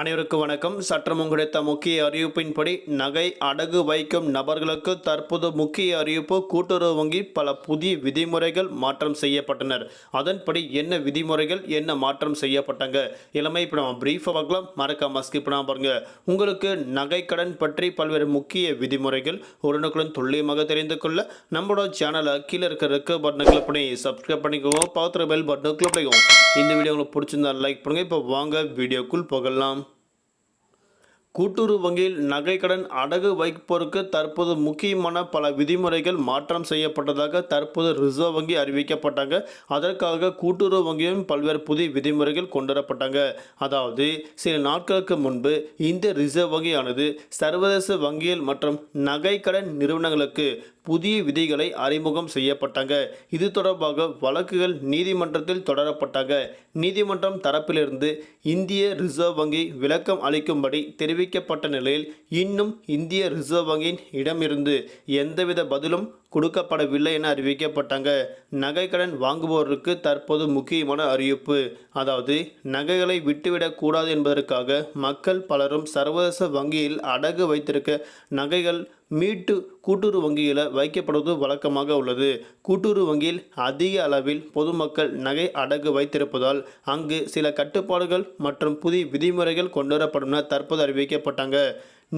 அனைவருக்கும் வணக்கம். சற்றம் கிடைத்த முக்கிய அறிவிப்பின்படி நகை அடகு வைக்கும் நபர்களுக்கு தற்போது முக்கிய அறிவிப்பு கூட்டுறவு வங்கி பல புதிய விதிமுறைகள் மாற்றம் செய்யப்பட்டனர். அதன்படி என்ன விதிமுறைகள் என்ன மாற்றம் செய்யப்பட்டாங்க? இளமை இப்போ நம்ம பிரீஃபாக பார்க்கலாம். மறக்காம ஸ்கிப் பண்ணாம பாருங்க. உங்களுக்கு நகை கடன் பற்றி பல்வேறு முக்கிய விதிமுறைகள் உடனுக்குடன் துல்லியமாக தெரிந்து கொள்ள நம்மளோட சேனலை கீழே இருக்கிற இருக்க பட்டனை கிளிக் பண்ணி சப்ஸ்கிரைப் பண்ணிக்கோங்க. பார்த்துற பெல் பட்டனை கிளிக் பண்ணிக்கோங்க. இந்த வீடியோ உங்களுக்கு பிடிச்சிருந்தா லைக் பண்ணுங்கள் இப்போ வாங்க வீடியோக்குள் போகலாம். கூட்டுறவு வங்கியில் நகைக்கடன் அடகு வைப்போருக்கு தற்போது முக்கியமான பல விதிமுறைகள் மாற்றம் செய்யப்பட்டதாக தற்போது ரிசர்வ் வங்கி அறிவிக்கப்பட்டாங்க. அதற்காக கூட்டுறவு வங்கியும் பல்வேறு புதிய விதிமுறைகள் கொண்டுவரப்பட்டாங்க. அதாவது சில நாட்களுக்கு முன்பு இந்த ரிசர்வ் வங்கியானது சர்வதேச வங்கியில் மற்றும் நகைக்கடன் நிறுவனங்களுக்கு புதிய விதிகளை அறிமுகம் செய்யப்பட்டாங்க. இது தொடர்பாக வழக்குகள் நீதிமன்றத்தில் தொடரப்பட்டாங்க. நீதிமன்றம் தரப்பிலிருந்து இந்திய ரிசர்வ் வங்கி விளக்கம் அளிக்கும்படி தெரிவிக்கப்பட்ட நிலையில் இன்னும் இந்திய ரிசர்வ் வங்கியின் இடமிருந்து எந்தவித பதிலும் கொடுக்கப்படவில்லை என அறிவிக்கப்பட்டாங்க. நகைக்கடன் வாங்குபவருக்கு தற்போது முக்கியமான அறிவிப்பு. அதாவது நகைகளை விட்டுவிடக்கூடாது என்பதற்காக மக்கள் பலரும் சர்வதேச வங்கியில் அடகு வைத்திருக்க நகைகள் மீட்டு கூட்டுறவு வங்கியில் வைக்கப்படுவது வழக்கமாக உள்ளது. கூட்டுறவு வங்கியில் அதிக அளவில் பொதுமக்கள் நகை அடகு வைத்திருப்பதால் அங்கு சில கட்டுப்பாடுகள் மற்றும் புதிய விதிமுறைகள் கொண்டுவரப்படும் என தற்போது அறிவிக்கப்பட்டாங்க.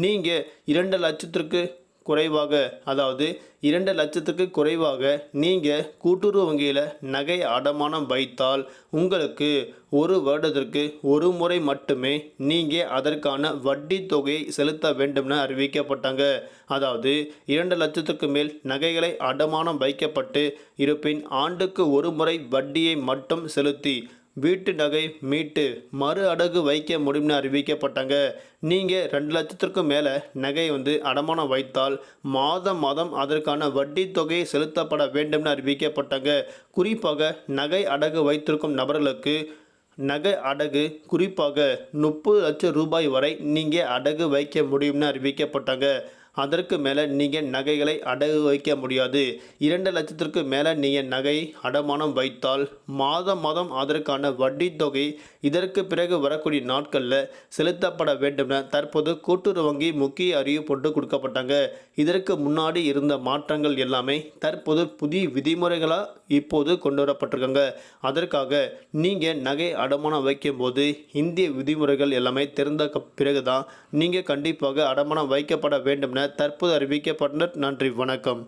நீங்கள் இரண்டு லட்சத்திற்கு குறைவாக அதாவது இரண்டு லட்சத்துக்கு குறைவாக நீங்கள் கூட்டுறவு வங்கியில் நகை அடமானம் வைத்தால் உங்களுக்கு ஒரு வருடத்திற்கு ஒரு முறை மட்டுமே நீங்கள் அதற்கான வட்டி தொகையை செலுத்த வேண்டும்னு அறிவிக்கப்பட்டாங்க. அதாவது இரண்டு லட்சத்துக்கு மேல் நகைகளை அடமானம் வைக்கப்பட்டு இருப்பின் ஆண்டுக்கு ஒரு முறை வட்டியை மட்டும் செலுத்தி வீட்டு நகை மீட்டு மறு அடகு வைக்க முடியும்னு அறிவிக்கப்பட்டாங்க. நீங்கள் ரெண்டு லட்சத்திற்கும் மேலே நகை வந்து அடமானம் வைத்தால் மாதம் மாதம் அதற்கான வட்டி தொகை செலுத்தப்பட வேண்டும்னு அறிவிக்கப்பட்டாங்க. குறிப்பாக நகை அடகு வைத்திருக்கும் நபர்களுக்கு நகை அடகு குறிப்பாக முப்பது லட்சம் ரூபாய் வரை நீங்கள் அடகு வைக்க முடியும்னு அறிவிக்கப்பட்டாங்க. அதற்கு மேலே நீங்கள் நகைகளை அடகு வைக்க முடியாது. இரண்டு லட்சத்திற்கு மேலே நீங்கள் நகை அடமானம் வைத்தால் மாதம் மாதம் அதற்கான வட்டி தொகை இதற்கு பிறகு வரக்கூடிய நாட்களில் செலுத்தப்பட வேண்டும் என தற்போது கூட்டுறவு வங்கி முக்கிய அறிவிப்பு கொடுக்கப்பட்டாங்க. இதற்கு முன்னாடி இருந்த மாற்றங்கள் எல்லாமே தற்போது புதிய விதிமுறைகளாக இப்போது கொண்டு வரப்பட்டிருக்காங்க அதற்காக நீங்கள் நகை அடமானம் வைக்கும்போது இந்திய விதிமுறைகள் எல்லாமே தெரிந்த பிறகு பிறகுதான் நீங்கள் கண்டிப்பாக அடமானம் வைக்கப்பட வேண்டும் என தற்போது அறிவிக்கப்பட்டனர் நன்றி வணக்கம்